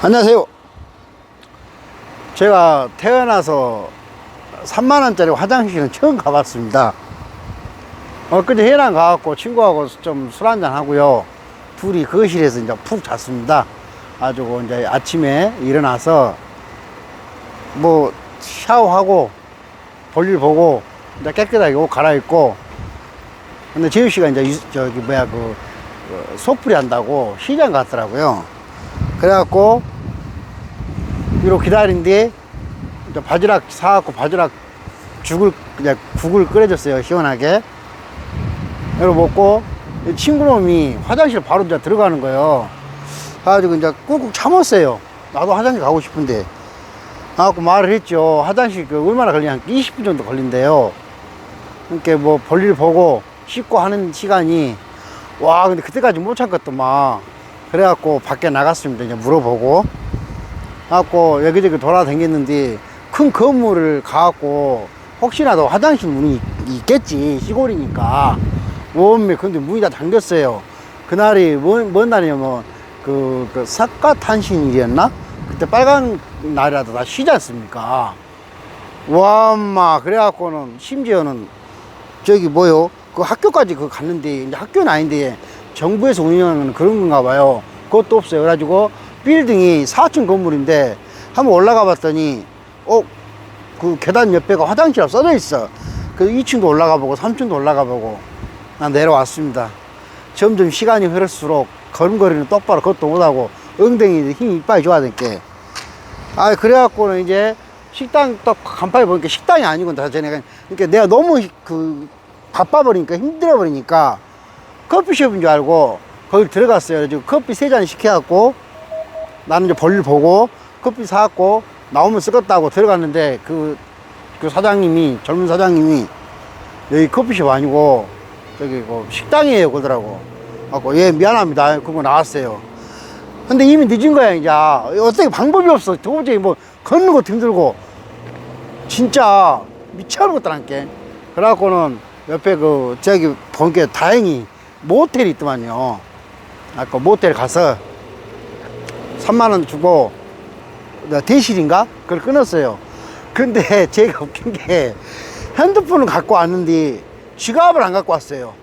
안녕하세요. 제가 태어나서 3만원짜리 화장실은 처음 가봤습니다. 엊그제 해랑 가갖고 친구하고 좀 술 한잔 하고요. 둘이 거실에서 이제 푹 잤습니다. 아주 이제 아침에 일어나서 뭐 샤워하고 볼일 보고 이제 깨끗하게 옷 갈아입고 근데 재유 씨가 이제 유- 저기 뭐야 그 어, 소풀이 한다고 시장 갔더라고요. 그래갖고 이렇게 기다린 뒤에 바지락 사갖고 바지락 죽을 그냥 국을 끓여줬어요 시원하게. 이거 먹고 이 친구놈이 화장실 바로 이제 들어가는 거예요. 그래가지고 이제 꾹꾹 참았어요. 나도 화장실 가고 싶은데. 그래갖고 말을 했죠. 화장실 그 얼마나 걸리냐? 한 20분 정도 걸린대요. 그러니까 뭐 볼일 보고 씻고 하는 시간이 와 근데 그때까지 못 참겠더만 그래갖고 밖에 나갔습니다. 이제 물어보고. 갖고 여기저기 돌아다녔는데 큰 건물을 가갖고 혹시라도 화장실 문이 있겠지. 시골이니까. 원매 근데 문이 다 잠겼어요. 그날이 뭔, 뭔 날이냐면 그, 그 사과탄신일이었나? 그때 빨간 날이라도 다 쉬지 않습니까? 와 엄마. 그래갖고는 심지어는 저기 뭐요? 그 학교까지 그 갔는데 이제 학교는 아닌데 정부에서 운영하는 그런 건가 봐요. 그것도 없어요. 그래가지고 빌딩이 4층 건물인데 한번 올라가 봤더니 어 그 계단 옆에가 화장실이라고 써져 있어. 그 2층도 올라가 보고 3층도 올라가 보고 난 내려왔습니다. 점점 시간이 흐를수록 걸음걸이는 똑바로 걷도 못하고 엉덩이 힘이 이빨이 좋아졌게. 아 그래갖고는 이제 식당 딱 간판에 보니까 식당이 아니고 다 전에 그러니까 내가 너무 그 바빠버리니까 힘들어버리니까 커피숍인 줄 알고 거기 들어갔어요. 그래서 커피 세 잔 시켜갖고 나는 이제 볼일 보고 커피 사갖고 나오면 쓰겠다고 들어갔는데 그, 그 사장님이 젊은 사장님이 여기 커피숍 아니고 저기 그 식당이에요 그러더라고. 갖고 예 미안합니다. 그거 나왔어요. 근데 이미 늦은 거야 이제. 어떻게 방법이 없어. 도저히 뭐 걷는 것도 힘들고. 진짜 미쳐버렸다니까 그래갖고는 옆에 그 저기 본 게 다행히 모텔이 있더만요. 아까 모텔 가서 3만원 주고 나 대실인가? 그걸 끊었어요. 근데 제가 웃긴 게 핸드폰을 갖고 왔는데 지갑을 안 갖고 왔어요.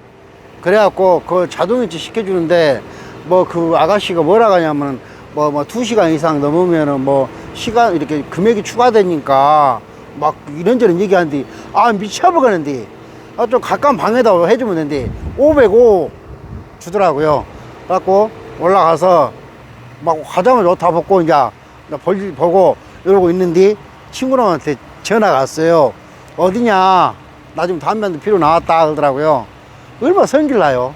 그래갖고 그 자동이체 시켜주는데 뭐 그 아가씨가 뭐라 하냐면 뭐 뭐 두 시간 이상 넘으면은 뭐 시간 이렇게 금액이 추가되니까 막 이런저런 얘기하는데 아 미쳐버리는데 아 좀 가까운 방에다 해주면 되는데 505 주더라고요. 그래갖고 올라가서 막 화장을 다 벗고 이제 볼일 보고 이러고 있는데 친구랑한테 전화가 왔어요. 어디냐? 나 지금 담배 한대 피러 나왔다 그러더라고요. 얼마나 성질나요?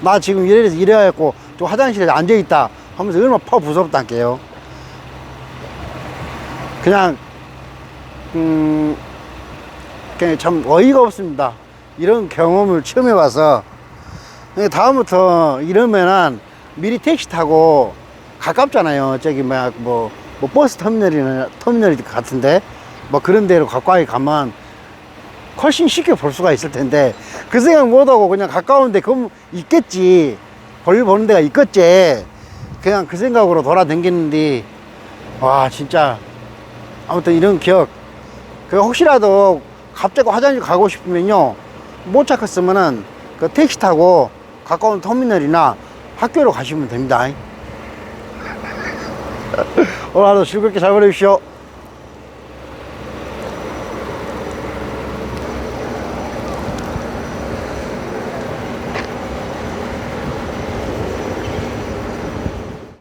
나 지금 이래 이래갖고 또 화장실에 앉아있다 하면서 얼마나 파 무섭다게요. 그냥 음 참 어이가 없습니다. 이런 경험을 처음 해봐서. 다음부터 이러면은 미리 택시 타고 가깝잖아요. 저기 뭐야 뭐, 뭐 버스 터미널이나 터미널 같은데 뭐 그런 데로 가까이 가면 훨씬 쉽게 볼 수가 있을 텐데 그 생각 못하고 그냥 가까운데 그럼 있겠지. 볼 보는 데가 있겠지. 그냥 그 생각으로 돌아다녔는데 와 진짜. 아무튼 이런 기억. 그 혹시라도 갑자기 화장실 가고 싶으면요 못 찾겠으면은 그 택시 타고 가까운 터미널이나 학교로 가시면 됩니다. 오늘 하루 즐겁게 잘 보내십시오